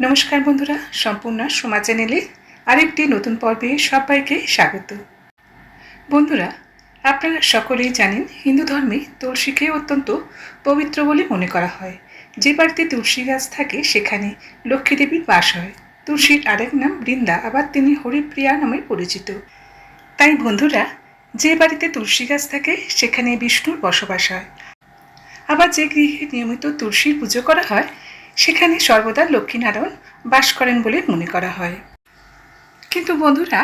নমস্কার বন্ধুরা, সম্পূর্ণ সোমা চ্যানেলে আরেকটি নতুন পর্বে সবাইকে স্বাগত। বন্ধুরা, আপনারা সকলেই জানেন হিন্দু ধর্মে তুলসীকে অত্যন্ত পবিত্র বলে মনে করা হয়। যে বাড়িতে তুলসী গাছ থাকে, সেখানে লক্ষ্মী দেবীর বাস হয়। তুলসীর আরেক নাম বৃন্দা, আবার তিনি হরিপ্রিয়া নামে পরিচিত। তাই বন্ধুরা, যে বাড়িতে তুলসী গাছ থাকে, সেখানে বিষ্ণুর বসবাস হয়। আবার যে গৃহে নিয়মিত তুলসীর পুজো করা হয় সেখানে সর্বদা লক্ষ্মীনারায়ণ বাস করেন বলে মনে করা হয়। কিন্তু বন্ধুরা,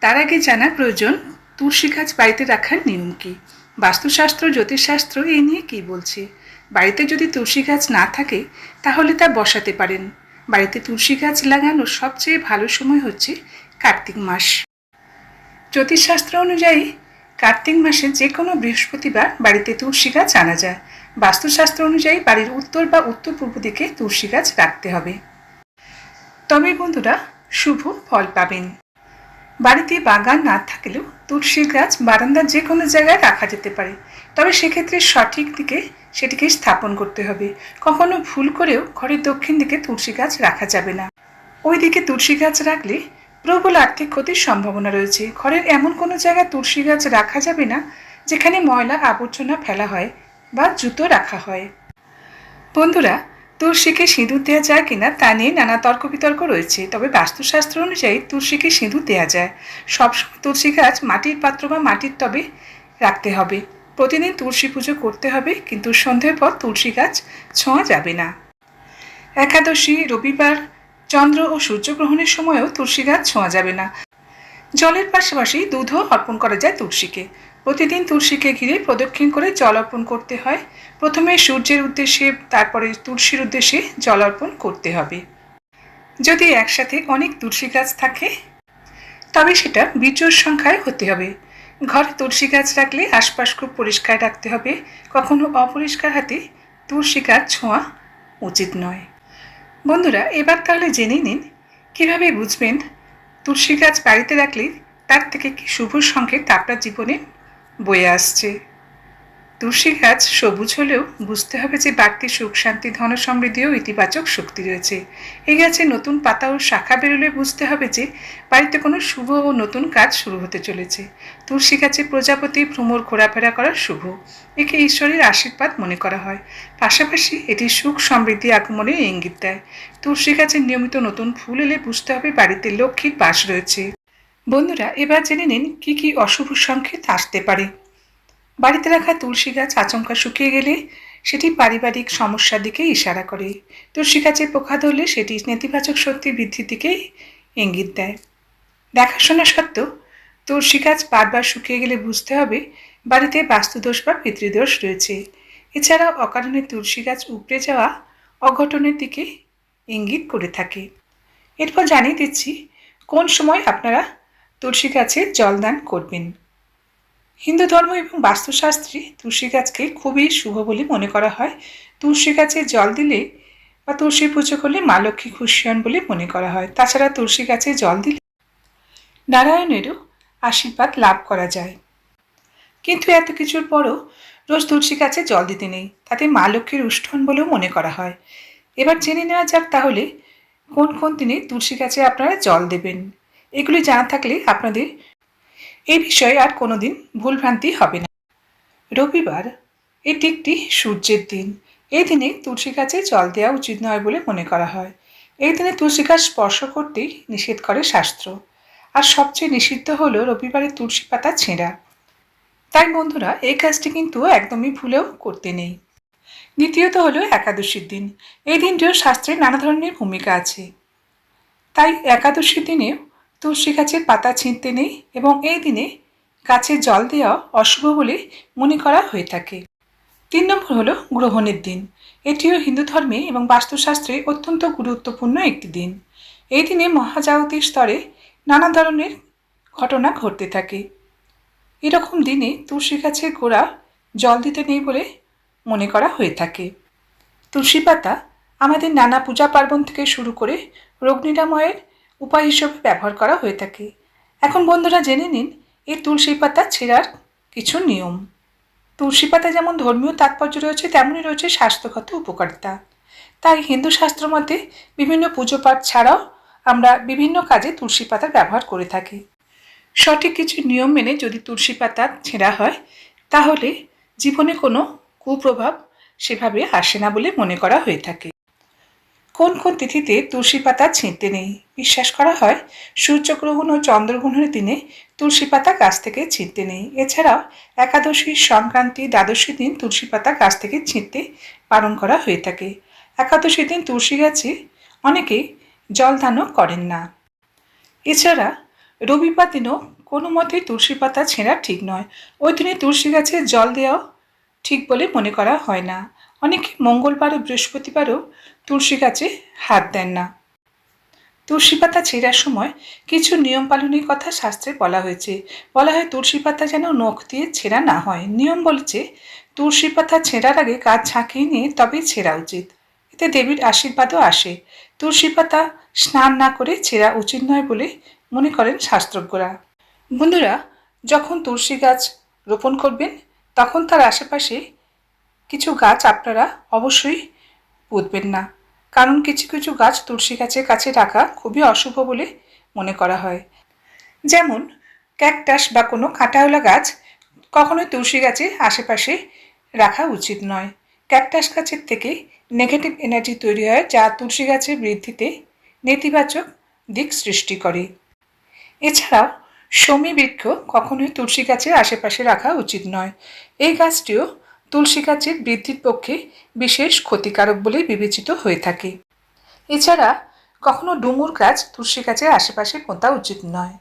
তার আগে জানা প্রয়োজন, তুলসী গাছ বাড়িতে রাখার নিয়ম কী? বাস্তুশাস্ত্র, জ্যোতিষশাস্ত্র এই নিয়ে কী বলছে? বাড়িতে যদি তুলসী গাছ না থাকে, তাহলে তা বসাতে পারেন। বাড়িতে তুলসী গাছ লাগানোর সবচেয়ে ভালো সময় হচ্ছে কার্তিক মাস। জ্যোতিষশাস্ত্র অনুযায়ী, কার্তিক মাসে যে কোনো বৃহস্পতিবার বাড়িতে তুলসী গাছ আনা যায়। বাস্তুশাস্ত্র অনুযায়ী বাড়ির উত্তর বা উত্তর পূর্ব দিকে তুলসী গাছ রাখতে হবে। তবে বন্ধুরা, শুভ ফল পাবেন। বাড়িতে বাগান না থাকলেও তুলসী গাছ বারান্দার যে কোনো জায়গায় রাখা যেতে পারে। তবে সেক্ষেত্রে সঠিক দিকে সেটিকে স্থাপন করতে হবে। কখনো ভুল করেও ঘরের দক্ষিণ দিকে তুলসী গাছ রাখা যাবে না। ওই দিকে তুলসী গাছ রাখলে প্রবল আর্থিক ক্ষতির সম্ভাবনা রয়েছে। ঘরের এমন কোনো জায়গায় তুলসী গাছ রাখা যাবে না, যেখানে ময়লা আবর্জনা ফেলা হয়। বা জুতো রাখা হয়। বন্ধুরা, তুলসীকে সিঁদুর দেওয়া যায় কিনা তা নিয়ে নানা তর্ক বিতর্ক রয়েছে, তবে বাস্তুশাস্ত্র অনুযায়ী তুলসীকে সিঁদুর দেওয়া যায়। সবসময় তুলসী গাছ মাটির পাত্র বা মাটির টবে রাখতে হবে। প্রতিদিন তুলসী পুজো করতে হবে, কিন্তু সন্ধ্যের পর তুলসী গাছ ছোঁয়া যাবে না। একাদশী, রবিবার, চন্দ্র ও সূর্যগ্রহণের সময়ও তুলসী গাছ ছোঁয়া যাবে না। জলের পাশাপাশি দুধও অর্পণ করা যায় তুলসীকে। প্রতিদিন তুলসীকে ঘিরে প্রদক্ষিণ করে জল অর্পণ করতে হয়। প্রথমে সূর্যের উদ্দেশ্যে, তারপরে তুলসীর উদ্দেশ্যে জল অর্পণ করতে হবে। যদি একসাথে অনেক তুলসী গাছ থাকে, তবে সেটা বিজোর সংখ্যায় হতে হবে। ঘরে তুলসী গাছ রাখলে আশপাশ খুব পরিষ্কার রাখতে হবে। কখনো অপরিষ্কার হাতে তুলসী গাছ ছোঁয়া উচিত নয়। বন্ধুরা, এবার তাহলে জেনে নিন, কীভাবে বুঝবেন তুলসী গাছ বাড়িতে রাখলে তার থেকে কি শুভ সংকেত আপনার জীবনে বয়ে আসছে। তুলসী গাছ সবুজ হলেও বুঝতে হবে যে বাড়তি সুখ, শান্তি, ধন সমৃদ্ধিও ইতিবাচক শক্তি রয়েছে। এই গাছে নতুন পাতা ও শাখা বেরোলে বুঝতে হবে যে বাড়িতে কোনো শুভ ও নতুন কাজ শুরু হতে চলেছে। তুলসী গাছে প্রজাপতি, ভ্রমর ঘোরাফেরা করা শুভ। একে ঈশ্বরের আশীর্বাদ মনে করা হয়। পাশাপাশি এটি সুখ, সমৃদ্ধি আগমনের ইঙ্গিত দেয়। তুলসী গাছের নিয়মিত নতুন ফুল এলে বুঝতে হবে বাড়িতে লক্ষ্মীর বাস রয়েছে। বন্ধুরা, এবার জেনে নিন কি কি অশুভ সংকেত আসতে পারে। বাড়িতে রাখা তুলসী গাছ আচমকা শুকিয়ে গেলে সেটি পারিবারিক সমস্যার দিকে ইশারা করে। তুলসী গাছে পোকা ধরলে সেটি নেতিবাচক শক্তি বৃদ্ধির দিকে ইঙ্গিত দেয়। দেখাশোনা সত্ত্বেও তুলসী গাছ বারবার শুকিয়ে গেলে বুঝতে হবে বাড়িতে বাস্তুদোষ বা পিতৃদোষ রয়েছে। এছাড়াও অকারণে তুলসী গাছ উপড়ে যাওয়া অঘটনের দিকে ইঙ্গিত করে থাকে। এরপর জানিয়ে দিচ্ছি কোন সময় আপনারা তুলসী গাছে জলদান করবেন। হিন্দু ধর্ম এবং বাস্তুশাস্ত্রে তুলসী গাছকে খুবই শুভ বলে মনে করা হয়। তুলসী গাছে জল দিলে বা তুলসী পুজো করলে মা লক্ষ্মী খুশি হন বলে মনে করা হয়। তাছাড়া তুলসী গাছে জল দিলে নারায়ণেরও আশীর্বাদ লাভ করা যায়। কিন্তু এত কিছুর পরও রোজ তুলসী গাছে জল দিতে নেই। তাতে মা লক্ষ্মীর উষ্ঠন বলেও মনে করা হয়। এবার জেনে নেওয়া যাক তাহলে কোন কোন দিনে তুলসী গাছে আপনারা জল দেবেন। এগুলি জানা থাকলে আপনাদের এই বিষয়ে আর কোনো দিন ভুলভ্রান্তি হবে না। রবিবার, এটি একটি সূর্যের দিন। এই দিনে তুলসী গাছে জল দেওয়া উচিত নয় বলে মনে করা হয়। এই দিনে তুলসী গাছ স্পর্শ করতেই নিষেধ করে শাস্ত্র। আর সবচেয়ে নিষিদ্ধ হলো রবিবারে তুলসী পাতা ছেঁড়া। তাই বন্ধুরা এই কাজটি কিন্তু একদমই ভুলেও করতে নেই। দ্বিতীয়ত হলো একাদশীর দিন। এই দিনটিও শাস্ত্রে নানা ধরনের ভূমিকা আছে। তাই একাদশীর দিনেও তুলসী গাছের পাতা ছিঁড়তে নেই এবং এই দিনে গাছে জল দেওয়া অশুভ বলে মনে করা হয়ে থাকে। তিন নম্বর হলো গ্রহণের দিন। এটিও হিন্দু ধর্মে এবং বাস্তুশাস্ত্রে অত্যন্ত গুরুত্বপূর্ণ একটি দিন। এই দিনে মহাজাগতিক স্তরে নানা ধরনের ঘটনা ঘটতে থাকে। এরকম দিনে তুলসী গাছের গোড়া জল দিতে নেই বলে মনে করা হয়ে থাকে। তুলসী পাতা আমাদের নানা পূজা পার্বণ থেকে শুরু করে রোগ নিরাময়ের উপায় হিসেবে ব্যবহার করা হয়ে থাকে। এখন বন্ধুরা জেনে নিন এই তুলসী পাতা ছেঁড়ার কিছু নিয়ম। তুলসী পাতা যেমন ধর্মীয় তাৎপর্য রয়েছে, তেমনই রয়েছে স্বাস্থ্যগত উপকারিতা। তাই হিন্দু শাস্ত্র মতে বিভিন্ন পুজো পাঠ ছাড়াও আমরা বিভিন্ন কাজে তুলসী পাতার ব্যবহার করে থাকি। সঠিক কিছু নিয়ম মেনে যদি তুলসী পাতা ছেঁড়া হয়, তাহলে জীবনে কোনো কুপ্রভাব সেভাবে আসে না বলে মনে করা হয়ে থাকে। কোন কোন তিথিতে তুলসী পাতা ছিঁড়তে নেই? বিশ্বাস করা হয়, সূর্যগ্রহণ ও চন্দ্রগ্রহণের দিনে তুলসী পাতা গাছ থেকে ছিঁড়তে নেই। এছাড়াও, একাদশী সংক্রান্তি, দ্বাদশী দিন তুলসী পাতা গাছ থেকে ছিঁড়তে পালন করা হয়ে থাকে। একাদশী দিন তুলসী গাছে অনেকেই জলদানও করেন না। এছাড়া, রবিবার দিনও কোনো মতেই তুলসী পাতা ছেঁড়া ঠিক নয়। ওই দিনে তুলসী গাছে জল দেওয়াও ঠিক বলে মনে করা হয় না। অনেকে মঙ্গলবার ও বৃহস্পতিবারও তুলসী গাছে হাত দেন না। তুলসী পাতা ছেঁড়ার সময় কিছু নিয়ম পালনের কথা শাস্ত্রে বলা হয়েছে। বলা হয়, তুলসী পাতা যেন নখ দিয়ে ছেঁড়া না হয়। নিয়ম বলছে, তুলসী পাতা ছেঁড়ার আগে কাজ ঝাঁকিয়ে নিয়ে তবেই ছেঁড়া উচিত। এতে দেবীর আশীর্বাদও আসে। তুলসী পাতা স্নান না করে ছেঁড়া উচিত নয় বলে মনে করেন শাস্ত্রজ্ঞরা। বন্ধুরা, যখন তুলসী গাছ রোপণ করবেন, তখন তার আশেপাশে কিছু গাছ আপনারা অবশ্যই পুঁতবেন না। কারণ কিছু কিছু গাছ তুলসী গাছের কাছে রাখা খুবই অশুভ বলে মনে করা হয়। যেমন ক্যাকটাস বা কোনো কাঁটাওলা গাছ কখনোই তুলসী গাছের আশেপাশে রাখা উচিত নয়। ক্যাকটাস গাছের থেকে নেগেটিভ এনার্জি তৈরি হয় যা তুলসী গাছের বৃদ্ধিতে নেতিবাচক দিক সৃষ্টি করে। এছাড়াও সমী বৃক্ষ কখনোই তুলসী গাছের আশেপাশে রাখা উচিত নয়। এই গাছটিও তুলসী গাছের বৃদ্ধির পক্ষে বিশেষ ক্ষতিকারক বলে বিবেচিত হয়ে থাকে। এছাড়া, কখনো ডুমুর গাছ তুলসী গাছের আশেপাশে পোঁতা উচিত নয়।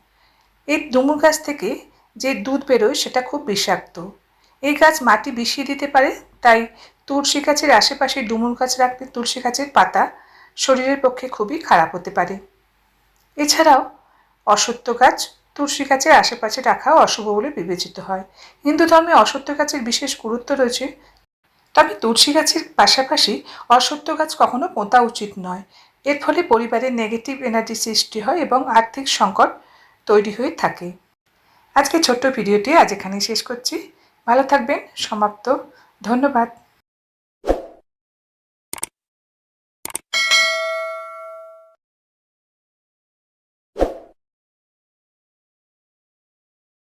এই ডুমুর গাছ থেকে যে দুধ বেরোয় সেটা খুব বিষাক্ত। এই গাছ মাটি বিষিয়ে দিতে পারে, তাই তুলসী গাছের আশেপাশে ডুমুর গাছ রাখলে তুলসী গাছের পাতা শরীরের পক্ষে খুবই খারাপ হতে পারে। এছাড়াও অসত্য গাছ তুলসী গাছের আশেপাশে রাখা অশুভ বলে বিবেচিত হয়। হিন্দু ধর্মে অসত্য গাছের বিশেষ গুরুত্ব রয়েছে। তবে তুলসী গাছের পাশাপাশি অসত্য গাছ কখনো পোঁতা উচিত নয়। এর ফলে পরিবারে নেগেটিভ এনার্জি সৃষ্টি হয় এবং আর্থিক সংকট তৈরি হয়ে থাকে। আজকে ছোট্ট ভিডিওটি আজ এখানেই শেষ করছি। ভালো থাকবেন, সমাপ্ত। ধন্যবাদ।